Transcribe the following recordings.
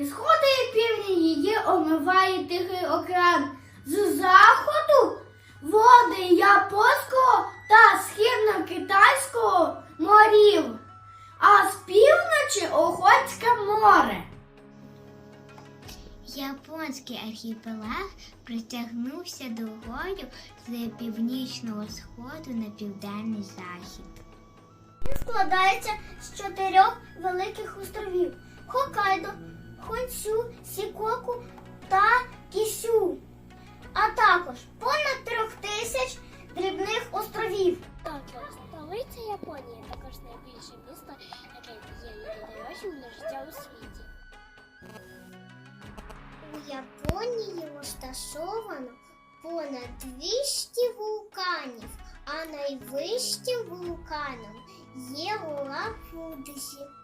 І сходи і півдні її омиває Тихий океан. З заходу води Японського та східно-китайського морів, а з півночі Охотське море. Японський архіпелаг простягнувся дугою з північного сходу на південний захід. Він складається з чотирьох великих островів: Хокайдо, Хонсю, Сікоку та Кісю, а також понад трьох тисяч дрібних островів. Так, столиця Японії також найбільше місто, яке є найдорожчим для життя у світі. У Японії розташовано понад 200 вулканів, а найвищим вулканом є гора Фудзі.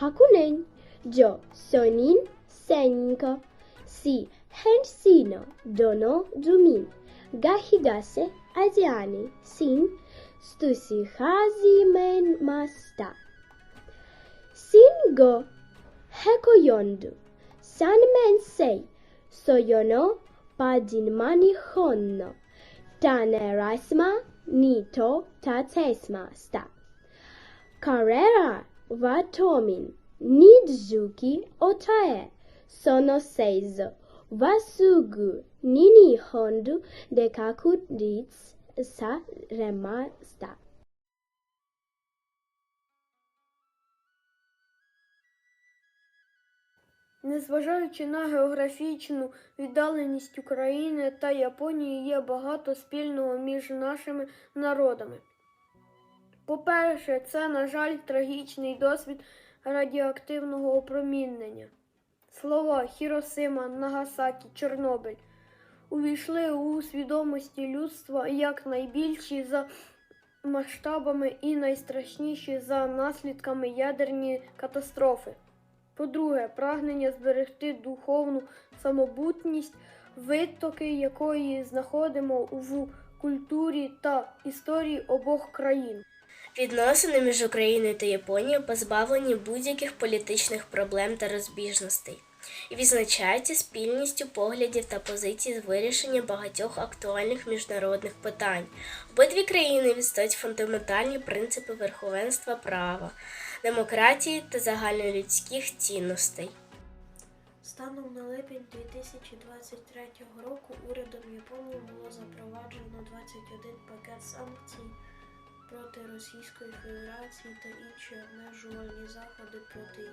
Hakunen Jo Sonin Senko Si Hensino Dono Jumin Gahigase Aziani Sin Stusi Hazimen Masta. Sin Go Hekoyondu Sanmen Sei Soyono Padinmani honno, tanerasma nito tatesma sta. Carrera vatomin, nidzuki otae, sono seizo, vasugu nini hondu dekakudits sa remasta. Незважаючи на географічну віддаленість України та Японії, є багато спільного між нашими народами. По-перше, це, на жаль, трагічний досвід радіоактивного опромінення. Слова Хіросима, Нагасакі, Чорнобиль увійшли у свідомості людства як найбільші за масштабами і найстрашніші за наслідками ядерні катастрофи. По-друге, прагнення зберегти духовну самобутність, витоки якої знаходимо в культурі та історії обох країн. Відносини між Україною та Японією позбавлені будь-яких політичних проблем та розбіжностей і відзначаються спільністю поглядів та позицій з вирішення багатьох актуальних міжнародних питань. Обидві країни відстоюють фундаментальні принципи верховенства права, демократії та загальнолюдських цінностей. Станом на липень 2023 року урядом Японії було запроваджено 21 пакет санкцій проти Російської Федерації та інші обмежувальні заходи проти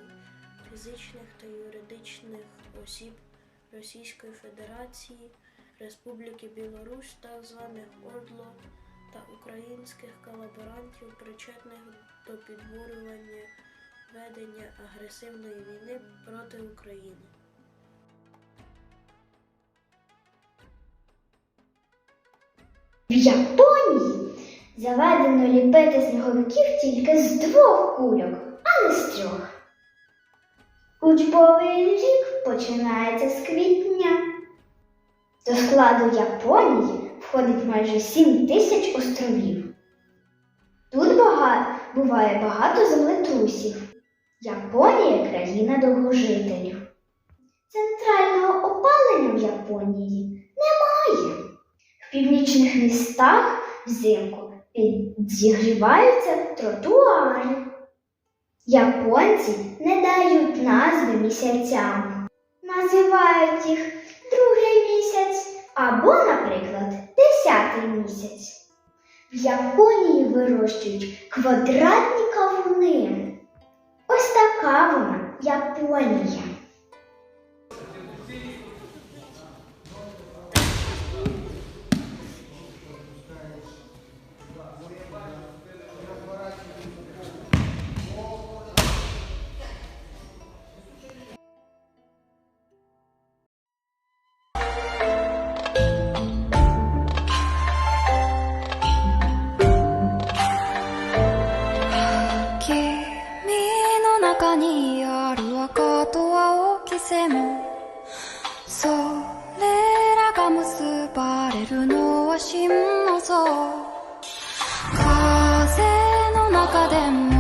фізичних та юридичних осіб Російської Федерації, Республіки Білорусь, так званих ОРДЛО та українських колаборантів, причетних до підбурювання ведення агресивної війни проти України. В Японії заведено ліпити сніговиків тільки з двох кульок, а не з трьох. Учбовий рік починається з квітня. До складу Японії входить майже 7 тисяч островів. Тут бага- буває багато землетрусів. Японія країна довгожителів. Центрального опалення в Японії немає. В північних містах взимку підігріваються тротуари. Японці не дають назви місяцям. Називають їх другий місяць або, наприклад, десятий місяць. В Японії вирощують квадратні кавуни. Ось така вона Японія. 両足のぞ風の中でも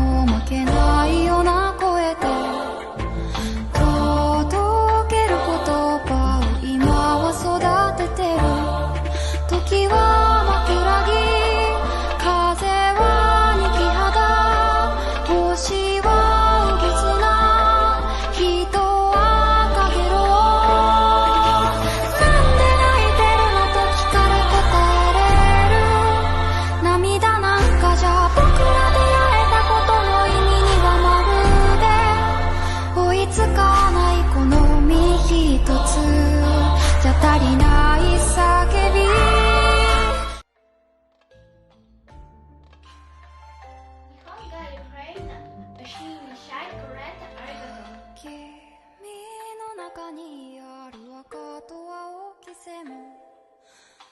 中にある赤と青きせも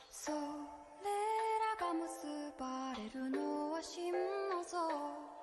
それらが結ばれるのは真の像。